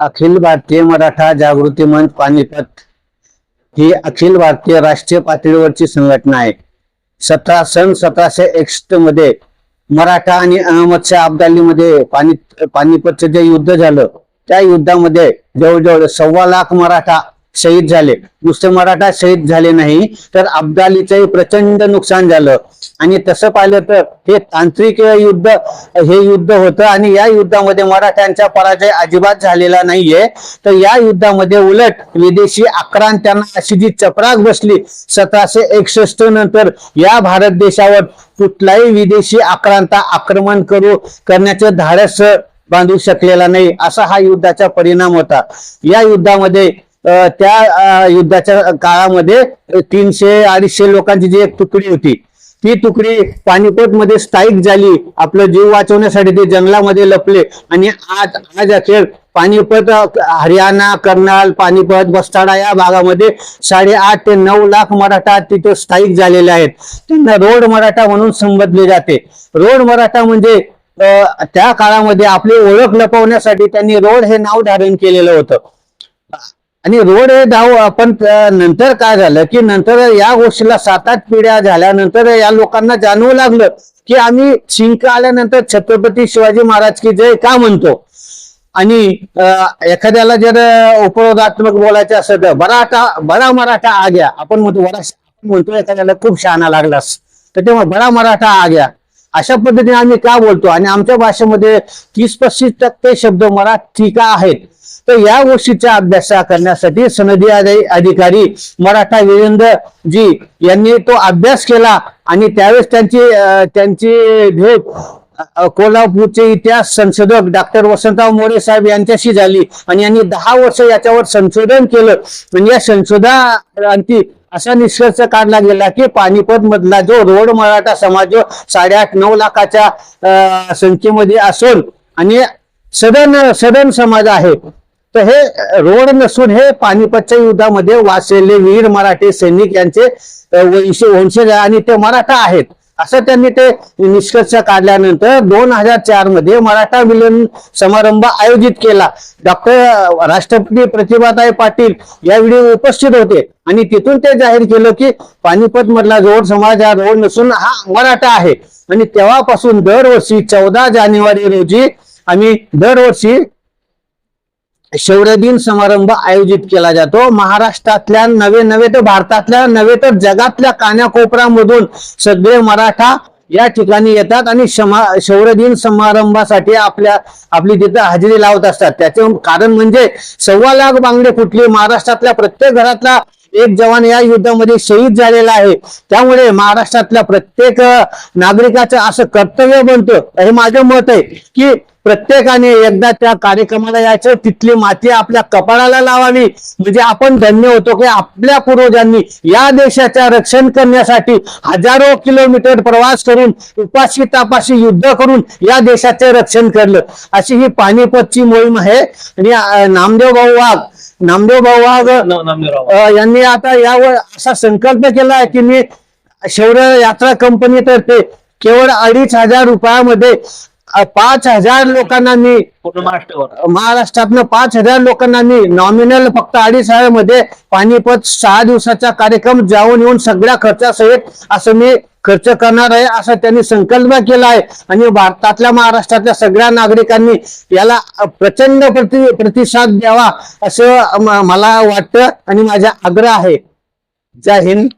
अखिल भारतीय मराठा जागृती मंच पानिपत ही अखिल भारतीय राष्ट्रीय पातळीवरची संघटना आहे. सतरा सन सतराशे एकसष्टमध्ये मराठा आणि अहमदशाह अब्दालीमध्ये पाणी पानिपतचं जे युद्ध झालं त्या युद्धामध्ये जवळजवळ सव्वा लाख मराठा शहीद झाले. नुसते मराठा शहीद झाले नाही तर अब्दालीचंही प्रचंड नुकसान झालं. आणि तसं पाहिलं तर हे तांत्रिक युद्ध हे युद्ध होतं आणि या युद्धामध्ये मराठ्यांचा पराजय अजिबात झालेला नाहीये. तर या युद्धामध्ये उलट विदेशी आक्रांत्यांना अशी जी चपराक बसली सतराशे एकसष्ट नंतर या भारत देशावर कुठलाही विदेशी आक्रांता आक्रमण करू करण्याचं धाडस बांधू शकलेला नाही असा हा युद्धाचा परिणाम होता. या युद्धामध्ये त्या युद्धाच्या काळामध्ये तीनशे अडीचशे लोकांची जी एक तुकडी होती ती तुकडी पानिपत मध्ये स्थायिक झाली. आपलं जीव वाचवण्यासाठी ते जंगलामध्ये लपले. आणि आज आज अखेर पानिपत हरियाणा कर्नाल पानिपत बस्ताडा या भागामध्ये साडेआठ ते नऊ लाख मराठा तिथे स्थायिक झालेले आहेत. त्यांना रोड मराठा म्हणून संबोधले जाते. रोड मराठा म्हणजे त्या काळामध्ये आपली ओळख लपवण्यासाठी त्यांनी रोड हे नाव धारण केलेलं होतं. आणि रोड हे धाव आपण नंतर काय झालं की नंतर या गोष्टीला सात आठ पिढ्या झाल्यानंतर या लोकांना जाणवू लागलं की आम्ही शिंक आल्यानंतर छत्रपती शिवाजी महाराज की जय का म्हणतो? आणि एखाद्याला जर उपरोधात्मक बोलायचं असेल तर बराठा बरा मराठा आ गया. आपण म्हणतो बरा म्हणतो एखाद्याला खूप शहाणा लागलास. तर तेव्हा बरा मराठा आ गया. अशा पद्धतीने आम्ही का बोलतो? आणि आमच्या भाषेमध्ये तीस पस्तीस टक्के शब्द मराठी का आहेत. तर या गोष्टीचा अभ्यास करण्यासाठी सनदी अधिकारी मराठा वीरेंद्र जी यांनी तो अभ्यास केला आणि त्यावेळेस त्यांची त्यांची भेट कोल्हापूरचे इतिहास संशोधक डॉक्टर वसंतराव मोरे साहेब यांच्याशी झाली आणि यांनी दहा वर्ष याच्यावर संशोधन केलं. म्हणजे या संशोधनांती असा निष्कर्ष काढला गेला की पानिपत मधला जो रोड मराठा समाज जो साडेआठ नऊ लाखाच्या संख्येमध्ये असून आणि सदन सदन समाज आहे. तर हे रोड नसून हे पानिपतच्या युद्धामध्ये वाचलेले वीर मराठी सैनिक यांचे वंशज आणि ते मराठा आहेत. असं त्यांनी ते निष्कर्ष काढल्यानंतर दोन हजार चारमध्ये मराठा मिलन समारंभ आयोजित केला. डॉक्टर राष्ट्रपती प्रतिभाताई पाटील यावेळी उपस्थित होते. आणि तिथून ते जाहीर केलं की पानिपत मधला रोड समाज हा रोड नसून हा मराठा आहे. आणि तेव्हापासून दरवर्षी चौदा जानेवारी रोजी आम्ही दरवर्षी शौर्यदिन समारंभ आयोजित केला जातो. महाराष्ट्रातल्या नवे नवे तर भारतातल्या नवे तर जगातल्या कान्याकोपऱ्यामधून सगळे मराठा या ठिकाणी येतात आणि क्षमा समारंभासाठी आपल्या आपली तिथं हजेरी लावत असतात. त्याचे कारण म्हणजे सव्वा लाख बांगडे कुठले महाराष्ट्रातल्या प्रत्येक घरातला एक जवान या युद्धामध्ये शहीद झालेला आहे. त्यामुळे महाराष्ट्रातल्या प्रत्येक नागरिकाचं असं कर्तव्य बनतं. हे माझं मत आहे की प्रत्येकाने एकदा त्या कार्यक्रमाला यायचं. तिथली माती आपल्या कपाळाला लावावी. म्हणजे आपण धन्य होतो की आपल्या पूर्वजांनी या देशाच्या रक्षण करण्यासाठी हजारो किलोमीटर प्रवास करून उपाशी तापाशी युद्ध करून या देशाचे रक्षण करलं अशी ही पानिपतची मोहीम आहे. आणि नामदेव भाऊ वाघ नामदेव भाऊ वाघ यांनी आता यावर असा संकल्प केला आहे की मी शौर्य यात्रा कंपनीतर्फे केवळ अडीच हजार रुपयामध्ये पाच हजार लोकांना मी महाराष्ट्रातनं पाच हजार लोकांना मी नॉमिनल फक्त अडीच हजारमध्ये पानिपत सहा दिवसाचा कार्यक्रम जाऊन येऊन सगळ्या खर्चासहित असं मी खर्च करणार आहे असा त्यांनी संकल्प केला आहे. आणि भारतातल्या महाराष्ट्रातल्या सगळ्या नागरिकांनी याला प्रचंड प्रति प्रतिसाद द्यावा असं मला वाटतं आणि माझा आग्रह आहे. जय हिंद.